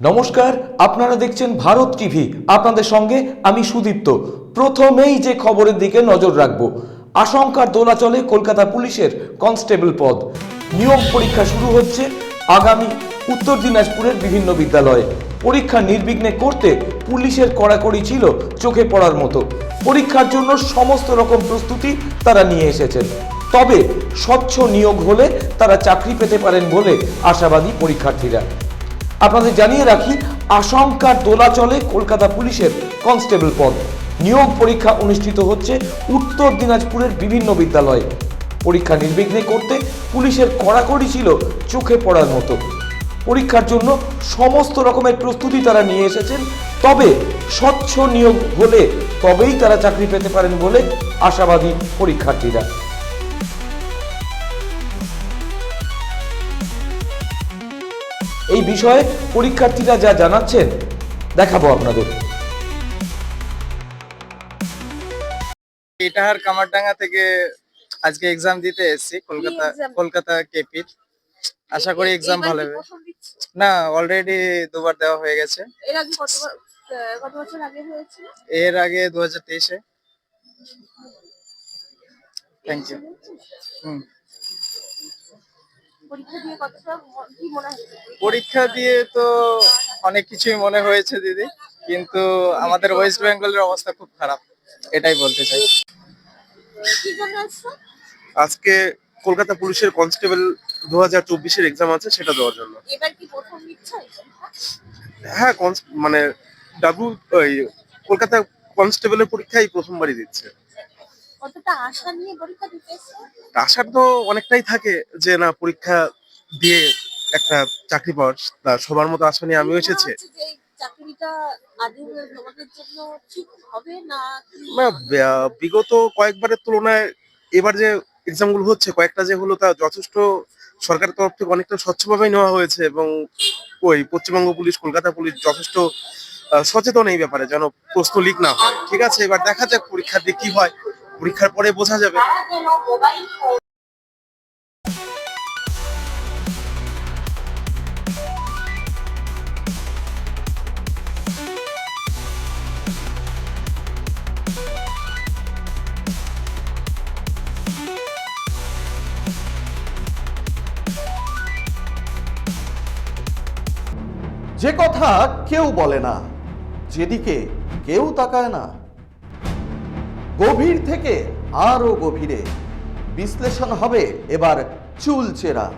নমস্কার, আপনারা দেখছেন ভারত টিভি। আপনাদের সঙ্গে আমি সুদীপ্ত। প্রথমেই যে খবরের দিকে নজর রাখব, আশঙ্কার দোলাচলে কলকাতা পুলিশের কনস্টেবল পদ। নিয়োগ পরীক্ষা শুরু হচ্ছে আগামী উত্তর দিনাজপুরের বিভিন্ন বিদ্যালয়ে। পরীক্ষা নির্বিঘ্নে করতে পুলিশের কড়াকড়ি ছিল চোখে পড়ার মতো। পরীক্ষার জন্য সমস্ত রকম প্রস্তুতি তারা নিয়ে এসেছেন। তবে স্বচ্ছ নিয়োগ হলে তারা চাকরি পেতে পারেন বলে আশাবাদী পরীক্ষার্থীরা। আপনাদের জানিয়ে রাখি, আশঙ্কার দোলাচলে কলকাতা পুলিশের কনস্টেবল পদ। নিয়োগ পরীক্ষা অনুষ্ঠিত হচ্ছে উত্তর দিনাজপুরের বিভিন্ন বিদ্যালয়ে। পরীক্ষা নির্বিঘ্নে করতে পুলিশের কড়াকড়ি ছিল চোখে পড়ার মতো। পরীক্ষার জন্য সমস্ত রকমের প্রস্তুতি তারা নিয়ে এসেছেন, তবে স্বচ্ছ নিয়োগ হলে তবেই তারা চাকরি পেতে পারেন বলে আশাবাদী পরীক্ষার্থীরা। এই বিষয়ে পরীক্ষার্থীরা যা জানাচ্ছেন দেখাবো আপনাদের। ইটাহার কামারডাঙ্গা থেকে আজকে এক্সাম দিতে এসেছি কলকাতা? কলকাতা কেপির। আশা করি এক্সাম ভালো হবে। না অলরেডি দুবার দেওয়া হয়ে গেছে। এর আগে কত কত বছর আগে হয়েছিল এর আগে দু হাজার তেইশে থ্যাংক ইউ হুম। পরীক্ষা দিয়ে কতটা কি মনে হয়েছে? পরীক্ষা দিয়ে তো অনেক কিছুই মনে হয়েছে দিদি। কিন্তু আমাদের ওয়েস্ট বেঙ্গলের অবস্থা খুব খারাপ এটাই বলতে চাই। কি জন্য এসছো আজকে কলকাতা পুলিশের কনস্টেবল দু হাজার চব্বিশের এক্সাম আছে সেটা দেওয়ার জন্য? হ্যাঁ মানে ডাব্লু ওই কলকাতা কনস্টেবলের পরীক্ষাই প্রথমবারই দিচ্ছে। কতটা আশা নিয়ে পরীক্ষা দিতে আশার তো অনেকটাই থাকে যে না পরীক্ষা দিয়ে একটা চাকরি পাওয়ার। সবার মতো আশা নিয়ে আমিও মনে এসেছি। বিগত কয়েকবারের তুলনায় এবার যে এক্সামগুলো হচ্ছে কয়েকটা যে হলো তা যথেষ্ট সরকারের তরফ থেকে অনেকটা স্বচ্ছভাবেই নেওয়া হয়েছে এবং ওই পশ্চিমবঙ্গ পুলিশ কলকাতা পুলিশ যথেষ্ট সচেতন এই ব্যাপারে যেন প্রশ্ন লিক না হয়। ঠিক আছে এবার দেখা যাক পরীক্ষা দিয়ে কি হয়। পরীক্ষার পরে বোঝা যাবে। যে কথা কেউ বলে না যেদিকে কেউ তাকায় না গভীর থেকে আরও গভীরে বিশ্লেষণ হবে এবার চুল চুলচেরা।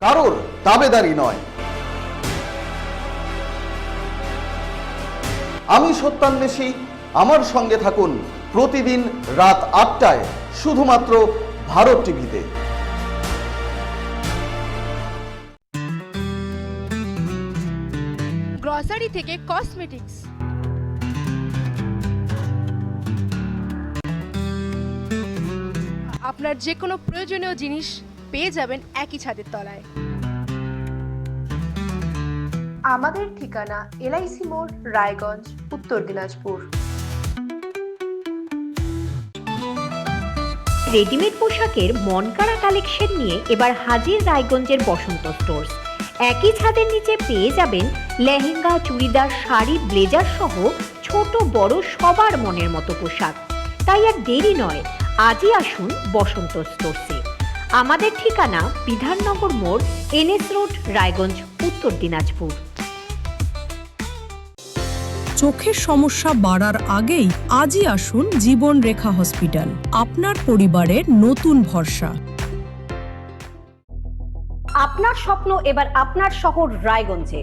কারোর দাবেদারি নয়। আমি সত্যান্বেষী, আমার সঙ্গে থাকুন প্রতিদিন রাত আটটায়, শুধুমাত্র ভারত টিভিতে। গ্রসারি থেকে কসমেটিক্স। আপনার যে কোনো প্রয়োজনীয় জিনিস পেয়ে যাবেন একই ছাদের তলায়। আমাদের ঠিকানা এলআইসি মোড় রায়গঞ্জ উত্তর দিনাজপুর। রেডিমেড পোশাকের মনকাড়া কালেকশন নিয়ে এবার হাজির রায়গঞ্জের বসন্ত স্টোর্স। একই ছাদের নিচে পেয়ে যাবেন লেহেঙ্গা চুড়িদার শাড়ি ব্লেজার সহ ছোট বড় সবার মনের মতো পোশাক। তাই আর দেরি নয় আজই আসুন বসন্ত স্টোর্সে। আমাদের ঠিকানা বিধাননগর মোড় এনএস রোড রায়গঞ্জ উত্তর দিনাজপুর। চোখের সমস্যা বাড়ার আগেই আজই আসুন জীবন রেখা হসপিটাল আপনার পরিবারের নতুন ভরসা। আপনার স্বপ্ন এবার আপনার শহর রায়গঞ্জে।